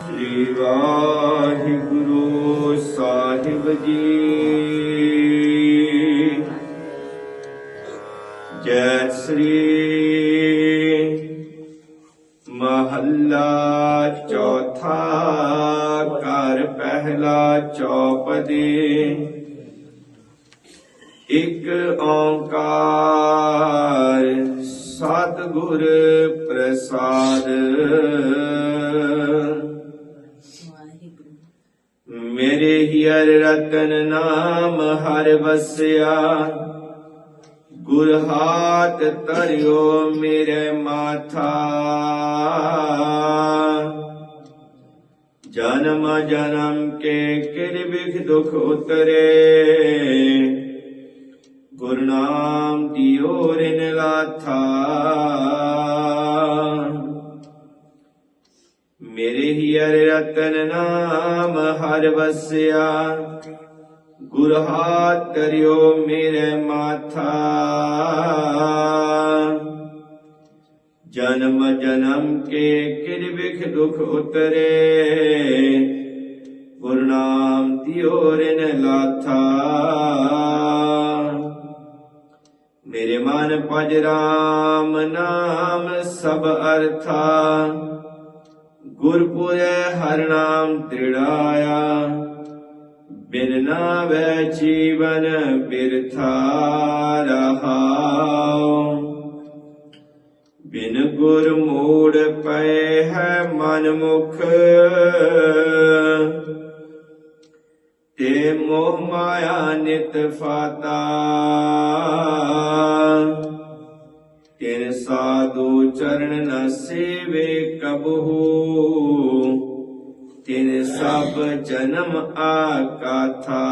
ਸ੍ਰੀ ਵਾਹਿਗੁਰੂ ਸਾਹਿਬ ਜੀ। ਜੈ ਸ੍ਰੀ ਮਹੱਲਾ ਚੌਥਾ ਕਰ ਪਹਿਲਾ ਚੌਪਦੀ। ਇੱਕ ਓੰਕਾਰ ਸਤਿਗੁਰ ਮੇਰੇ ਹੀਰ ਰਤਨ ਨਾਮ ਹਰ ਵਸਿਆ। ਗੁਰ ਹਾਥ ਤਰਿਓ ਮੇਰੇ ਮਾਥਾ। ਜਨਮ ਜਨਮ ਕੇ ਕਿਰ ਬਿਖ ਦੁਖ ਉਤਰੇ। ਮੇਰੇ ਹੀਰ ਰਤਨ ਨਾਮ ਹਰ ਵਸਿਆ। ਗੁਰ ਹਾਥ ਕਰਿਓ ਮੇਰੇ ਮਾਥਾ। ਜਨਮ ਜਨਮ ਕੇ ਕਿਰ ਦੁਖ ਉਤਰੇ। ਗੁਰੂ ਨਾਮ ਦਿਓ ਰਿਨ ਲਾਥਾ। ਮੇਰੇ ਮਨ ਪਜ ਰਾਮ ਨਾਮ ਸਭ ਅਰਥਾ। ਗੁਰਪੁਰੇ ਹਰ ਨਾਮ ਤ੍ਰਿੜਾਇਆ, ਬਿਨ ਨਾਵੇ ਜੀਵਨ ਬਿਰਥਾ ਰਹਾਉ ਬਿਨ ਗੁਰ ਮੋੜ ਪਏ ਹੈ ਮਨ ਮੁਖ, ਤੇ ਮੋਹ ਮਾਇਆ ਨਿਤ ਫਾਤਾ। ਚਰਨ ਨ ਸੇਵੇ ਕਬਹੂ। ਤਿਨ ਸਭ ਜਨਮ ਆਕਾਥਾ।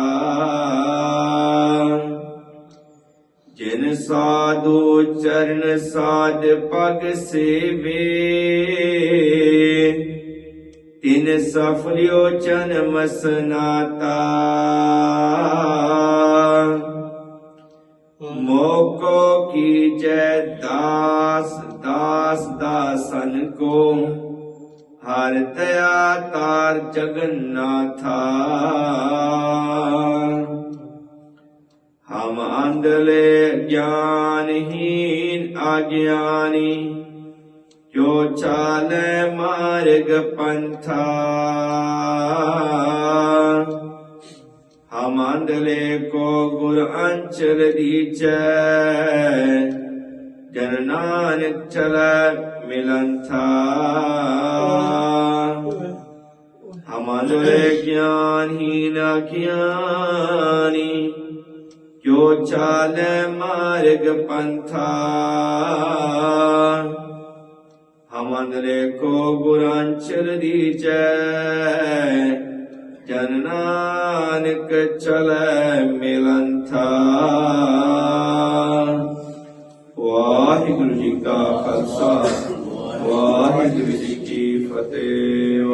ਜਿਨ ਸਾਧੂ ਚਰਨ ਸਾਧ ਪਗ ਸੇਵੇ। ਤਿਨ ਸਫਲਿਓ ਜਨਮ ਸਨਾਤਾ। ਮੋਕ ਕੀਜੈ ਦਾਸ ਦਾਸ ਦਾਸਨ ਕੋ। ਹਰ ਦਇਆ ਤਾਰ ਜਗਨਨਾਥਾ। ਹਮ ਅੰਧਲੇ ਗਿਆਨਹੀਨ ਅਗਿਆਨੀ ਜੋ ਚਾਲੇ ਮਾਰਗ ਪੰਥਾ। ਹਮ ਅੰਧਲੇ ਕੋ ਗੁਰ ਅੰਚਲ ਦੀਚੈ ਜਨ ਨਾਨਕ ਚਲੈ ਮਿਲੰਥਾ ਹਮ ਅੰਧਲੇ ਗਿਆਨਹੀਨ ਗਿਆਨੀ ਜੋ ਚਾਲੇ ਮਾਰਗ ਪੰਥਾ। ਹਮ ਕੋ ਗੁਰ ਅੰਚਲ ਦੀਚੈ ਜਨ ਨਾਨਕ ਚਲੈ ਮਿਲੰਥਾ। ਵਾਹਿਗੁਰੂ ਜੀ ਕਾ ਖਾਲਸਾ ਵਾਹਿਗੁਰੂ ਜੀ ਕੀ ਫਤਿਹ।